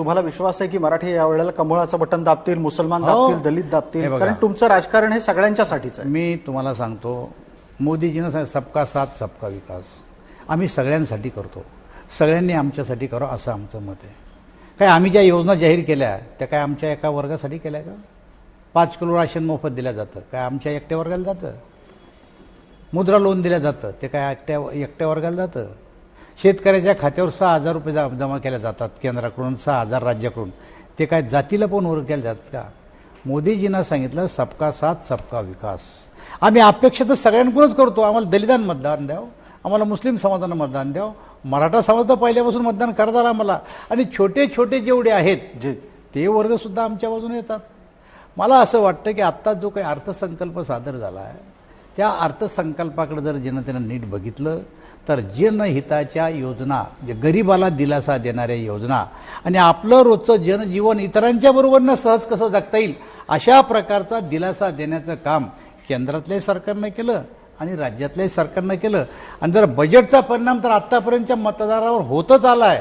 तुम्हाला विश्वास आहे की मराठी यावेळेला कमळाचं बटन दाबतील मुसलमान हो. दाबतील दलित दाबतील. कारण तुमचं राजकारण हे सगळ्यांच्यासाठीच आहे. मी तुम्हाला सांगतो मोदीजीनं सांग सबका साथ सबका विकास. आम्ही सगळ्यांसाठी करतो. सगळ्यांनी आमच्यासाठी करो असं आमचं मत आहे. काय आम्ही ज्या योजना जाहीर केल्या त्या काय आमच्या एका वर्गासाठी केल्या का? पाच किलो राशन मोफत दिलं जातं. काय आमच्या एकट्या वर्गाला जातं? मुद्रा लोन दिलं जातं. ते काय एकट्या एकट्या वर्गाला जातं? शेतकऱ्याच्या खात्यावर सहा हजार रुपये जा जमा केल्या जातात केंद्राकडून सहा हजार राज्याकडून. ते काय जातीला पण वर केले जातात का? मोदीजीनं सांगितलं सबका साथ सबका विकास. आम्ही अपेक्षा तर सगळ्यांकडूनच करतो. आम्हाला दलितांना मतदान द्यावं. आम्हाला मुस्लिम समाजानं मतदान द्यावं. मराठा समाज तर पहिल्यापासून मतदान करत आला आम्हाला. आणि छोटे छोटे जेवढे आहेत जे. ते वर्गसुद्धा आमच्या बाजूने येतात. मला असं वाटतं की आत्ता जो काही अर्थसंकल्प सादर झाला आहे त्या अर्थसंकल्पाकडे जर जनतेनं नीट बघितलं तर जनहिताच्या योजना जे गरिबाला दिलासा देणाऱ्या योजना आणि आपलं रोजचं जनजीवन इतरांच्या बरोबरनं सहज कसं जगता येईल अशा प्रकारचा दिलासा देण्याचं काम केंद्रातल्याही सरकारनं केलं आणि राज्यातल्याही सरकारनं केलं. आणि जर बजेटचा परिणाम तर आत्तापर्यंतच्या मतदारावर होतच आला आहे